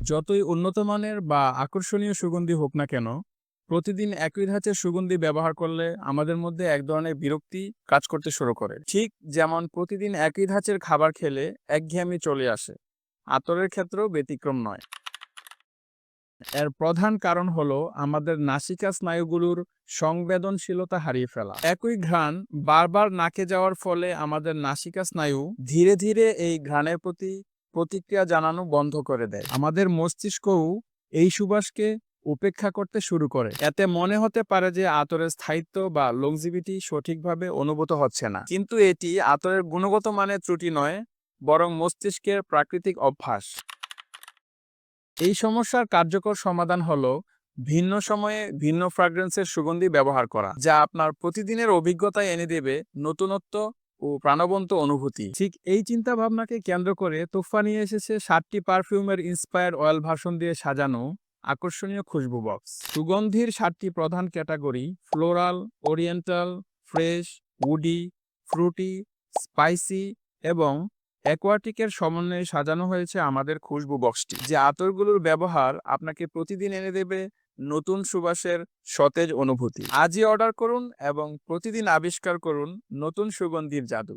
যতই উন্নত মানের বা আকর্ষণীয় সুগন্ধি হোক না কেন, প্রতিদিন একই ধাঁচের সুগন্ধি ব্যবহার করলে আমাদের মধ্যে এক ধরনের বিরক্তি কাজ করতে শুরু করে। ঠিক যেমন প্রতিদিন একই ধাঁচের খাবার খেলে একঘেয়েমি চলে আসে, আতরের ক্ষেত্রেও ব্যতিক্রম নয়। এর প্রধান কারণ হলো আমাদের নাসিকা স্নায়ুগুলোর সংবেদনশীলতা হারিয়ে ফেলা। একই ঘ্রাণ বারবার নাকে যাওয়ার ফলে আমাদের নাসিকা স্নায়ু ধীরে ধীরে এই ঘ্রাণের প্রতি প্রতিক্রিয়া জানানো বন্ধ করে দেয়। আমাদের মস্তিষ্কও এই সুবাসকে উপেক্ষা করতে শুরু করে। এতে মনে হতে পারে যে আতরের স্থায়িত্ব বা লংজিভিটি সঠিকভাবে অনুভূত হচ্ছে না। কিন্তু এটি আতরের গুণগত মানের ত্রুটি নয়, বরং মস্তিষ্কের প্রাকৃতিক অভ্যাস। এই সমস্যার কার্যকর সমাধান হলো ভিন্ন সময়ে ভিন্ন ফ্রাগ্রেন্সের সুগন্ধি ব্যবহার করা, যা আপনার প্রতিদিনের অভিজ্ঞতায় এনে দেবে নতুনত্ব ও প্রাণবন্ত অনুভূতি। ঠিক এই চিন্তা ভাবনাকে কেন্দ্র করে তোফা নিয়ে এসেছে সাতটি পারফিউমের ইন্সপায়ার্ড অয়েল ভাষণ দিয়ে সাজানো আকর্ষণীয় খুশবু বক্স সুগন্ধির সাতটি প্রধান category floral oriental fresh woody fruity spicy এবং অ্যাকোয়াটিকের সমন্বয়ে সাজানো হয়েছে আমাদের খুশবু বক্সটি যে আতরগুলোর ব্যবহার আপনাকে প্রতিদিন এনে দেবে নতুন সুবাসের সতেজ অনুভূতি। আজই অর্ডার করুন এবং প্রতিদিন আবিষ্কার করুন নতুন সুগন্ধির জাদু।